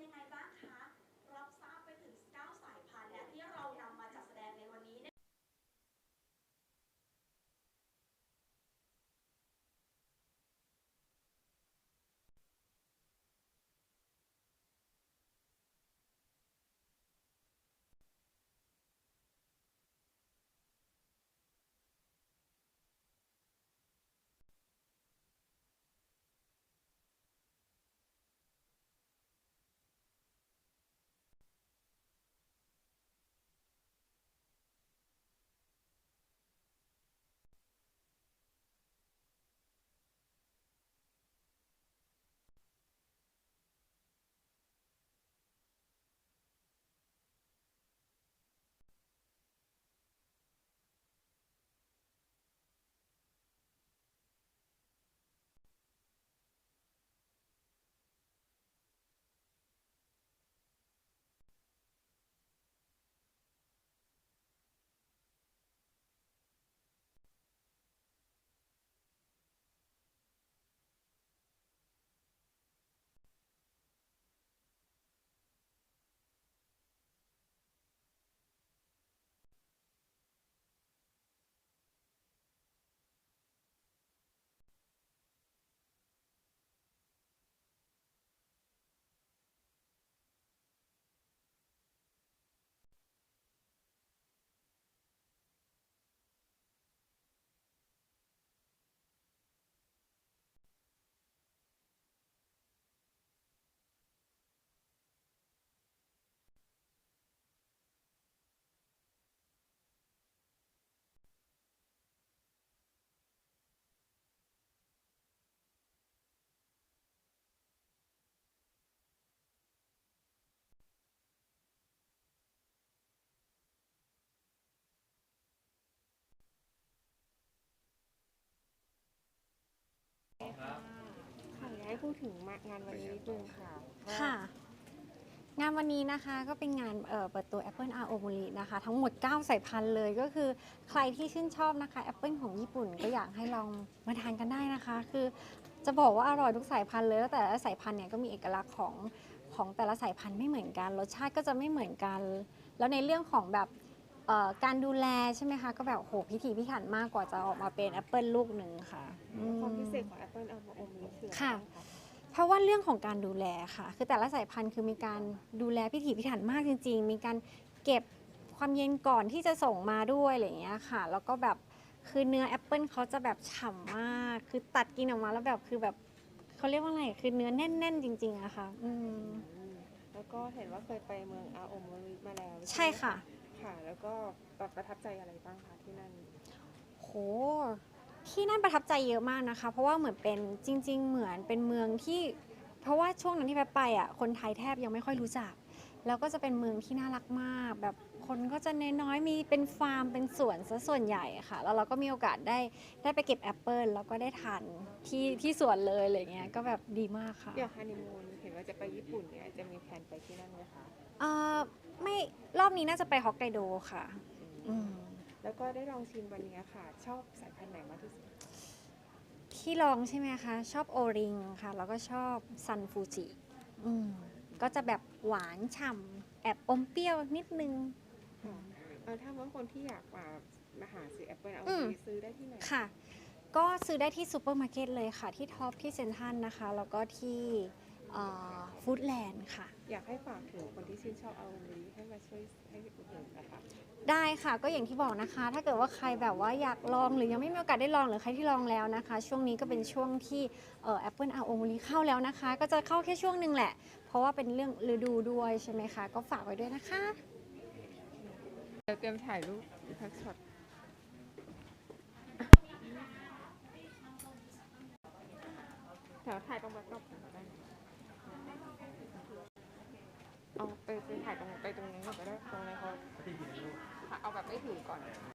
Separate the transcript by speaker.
Speaker 1: เป็นยังไงบ้างคะ
Speaker 2: ให้พูดถึงมางานวันนี้นิดนึงค่ะว่า
Speaker 3: ค่ะ งานวันนี้นะคะก็เป็นงานเอ่อเปิดตัว Apple R o m o r i นะคะ ทั้งหมด 9 สายพันธุ์เลยก็คือใครที่ชื่นชอบนะคะ Apple ของญี่ปุ่นก็อยากให้ลองมาทานกันได้นะคะ คือจะบอกว่าอร่อยทุกสายพันธุ์เลยแล้วแต่ละสายพันธุ์เนี่ยก็มีเอกลักษณ์ของของแต่ละสายพันธุ์ไม่เหมือนกัน รสชาติก็จะไม่เหมือนกัน แล้วในเรื่องของแบบเอ่อ การดูแลใช่ไหมคะ ก็แบบโหพิถีพิถันมากกว่าจะออกมาเป็นแอปเปิลลูกหนึ่งค่ะอืม
Speaker 2: ความพิเศษของ Apple อัลโอมนี้คืออะไร
Speaker 3: ค่ะ
Speaker 2: บ้างคะ
Speaker 3: เพราะว่าเรื่องของการดูแลค่ะ คือแต่ละสายพันธุ์คือมีการดูแลพิถีพิถันมากจริง ๆ มีการเก็บความเย็นก่อนที่จะส่งมาด้วยอะไรอย่างเงี้ยค่ะ แล้วก็แบบคือเนื้อแอปเปิลเขาจะแบบฉ่ำมาก คือตัดกินออกมาแล้วแบบคือแบบเขาเรียกว่าอะไร คือเนื้อแน่น ๆ จริง ๆอะค่ะ อืม
Speaker 2: อืมแล้วก็เห็นว่าเคยไปเมืองอาโอมริมาแล้ว
Speaker 3: ใช่
Speaker 2: ไหม
Speaker 3: ค่ะ
Speaker 2: ค่ะ แล้วก็แบบประทับใจอะไรบ้างคะที่นั่น
Speaker 3: โห ที่นั่นประทับใจเยอะมากนะคะ เพราะว่าเหมือนเป็นจริง ๆ เหมือนเป็นเมืองที่ เพราะว่าช่วงนั้นที่แพทไปอะคนไทยแทบยังไม่ค่อยรู้จัก แล้วก็จะเป็นเมืองที่น่ารักมาก แบบคนก็จะน้อยๆมีเป็นฟาร์มเป็นสวนซะส่วนใหญ่อะค่ะ แล้วเราก็มีโอกาสได้ได้ไปเก็บแอปเปิลแล้วก็ได้ทานที่ที่สวนเลยอะไรเงี้ยก็แบบดีมากค่ะ
Speaker 2: เดี๋ยวฮันนีมูนเห็นว่าจะไปญี่ปุ่นเนี่ยจะมีแผนไปที่นั่นไหมคะ
Speaker 3: เอ่อไม่รอบนี้น่าจะไปฮอกไกโดค่ะ อืม
Speaker 2: แล้วก็ได้ลองชิมวันนี้ค่ะ ชอบสายพันธุ์ไหนมากที่สุด
Speaker 3: ที่ลองใช่ไหมคะ ชอบโอริงค่ะ แล้วก็ชอบซันฟูจิอืมก็จะแบบหวานฉ่ำแอบอมเปรี้ยวนิดนึง
Speaker 2: ค่ะเออถ้าว่าคนที่อยากมามาหาซื้อแอปเปิลเอา
Speaker 3: อืม
Speaker 2: ไปซื้อได้ที่ไหน
Speaker 3: ค่ะ ก็ซื้อได้ที่ซูเปอร์มาร์เก็ตเลยค่ะ ที่ท็อปที่เซ็นทรัลนะคะ แล้วก็ที่ฟู้ดแลนด์ค่ะ
Speaker 2: อยากให้ฝากถึงคนที่ชื่นชอบเอามริให้มาช่วยให้อุดหนุนนะคะ
Speaker 3: ได้ค่ะก็อย่างที่บอกนะคะ ถ้าเกิดว่าใครแบบว่าอยากลองหรือยังไม่มีโอกาสได้ลองหรือใครที่ลองแล้วนะคะ ช่วงนี้ก็เป็นช่วงที่เอ่อ Apple R o m o r i เข้าแล้วนะคะ ก็จะเข้าแค่ช่วงหนึ่งแหละ เพราะว่าเป็นเรื่องฤดูด้วยใช่ไหมคะก็ฝากไว้ด้วยนะคะ
Speaker 2: เดี๋ยวเตรียมถ่ายรูปทักช็อตแถวถ่ายตรงแบ็คดรอปก่อนก็ได้ เอาไปไปถ่ายตรงไปตรงนี้นก่อนก็ได้ตรงนี้นเขาเอาแบบไม่ถือก่อน